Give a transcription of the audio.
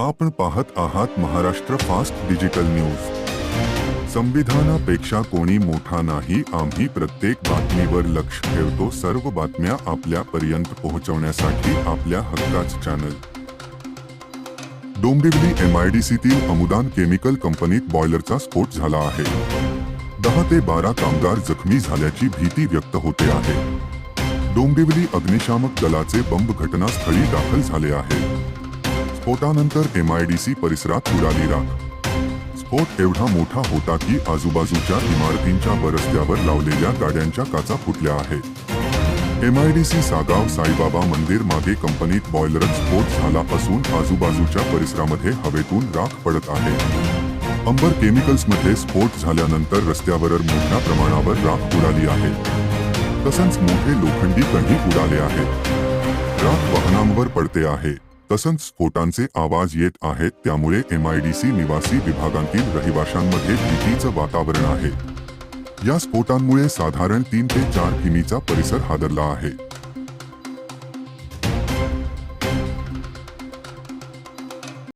आपण पाहत आहात महाराष्ट्र फास्ट डिजिटल न्यूज. संविधानापेक्षा कोणी मोठा नाही आम्ही प्रत्येक बातमीवर लक्ष ठेवतो सर्व बातम्या आपल्यापर्यंत पोहोचवण्यासाठी आपल्या हक्काच चॅनल डोंबिवली एमआयडीसीतील अमुदान केमिकल कंपनीत बॉयलरचा स्फोट झाला आहे. दहा ते बारा कामगार जखमी झाल्याची भीती व्यक्त होते आहे. डोंबिवली अग्निशामक दलाचे बंब घटनास्थळी दाखल झाले आहे. स्फोटानंतर एमआयडीसी परिसरात उडाली राख. स्फोट एवढा मोठा होता की आजूबाजूच्या इमारतींच्या व रस्त्यावर लावलेल्या गाड्यांच्या काचा फुटल्या आहेत. एमआयडीसी सागाव साईबाबा मंदिर मागे कंपनीत बॉयलर स्फोट झाला असून आजूबाजूच्या परिसरामध्ये हवेतून राख पडत आहे. अंबर केमिकल्समध्ये स्फोट झाल्यानंतर रस्त्यावर मोठ्या प्रमाणावर राख उडाली आहे. तसंच मोठे लोखंडी कणी उडाले आहेत. राख वाहनांवर पडते आहे. तसंच स्फोटांचे आवाज येत आहेत त्यामुळे एमआयडीसी निवासी विभागांतील रहिवाशांमध्ये भीतीचं वातावरण आहे. या स्फोटांमुळे साधारण तीन ते चार किमीचा परिसर हादरला आहे.